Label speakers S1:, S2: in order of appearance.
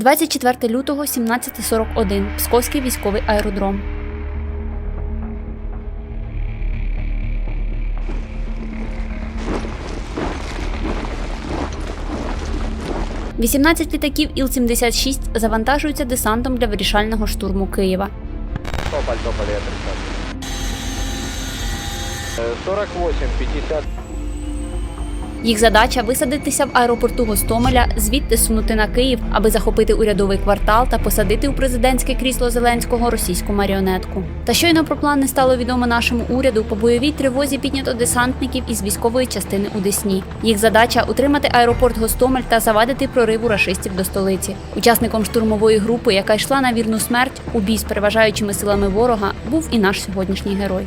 S1: 24 лютого 17.41. Псковський військовий аеродром. Вісімнадцять літаків Іл-76 завантажуються десантом для вирішального штурму Києва.
S2: Тополь, тополь, я 30. Э, 48, 50.
S1: Їх задача висадитися в аеропорту Гостомеля, звідти сунути на Київ, аби захопити урядовий квартал та посадити у президентське крісло Зеленського російську маріонетку. Та щойно про план не стало відомо нашому уряду. По бойовій тривозі піднято десантників із військової частини у Десні. Їх задача утримати аеропорт Гостомель та завадити прориву рашистів до столиці. Учасником штурмової групи, яка йшла на вірну смерть у бій з переважаючими силами ворога, був і наш сьогоднішній герой.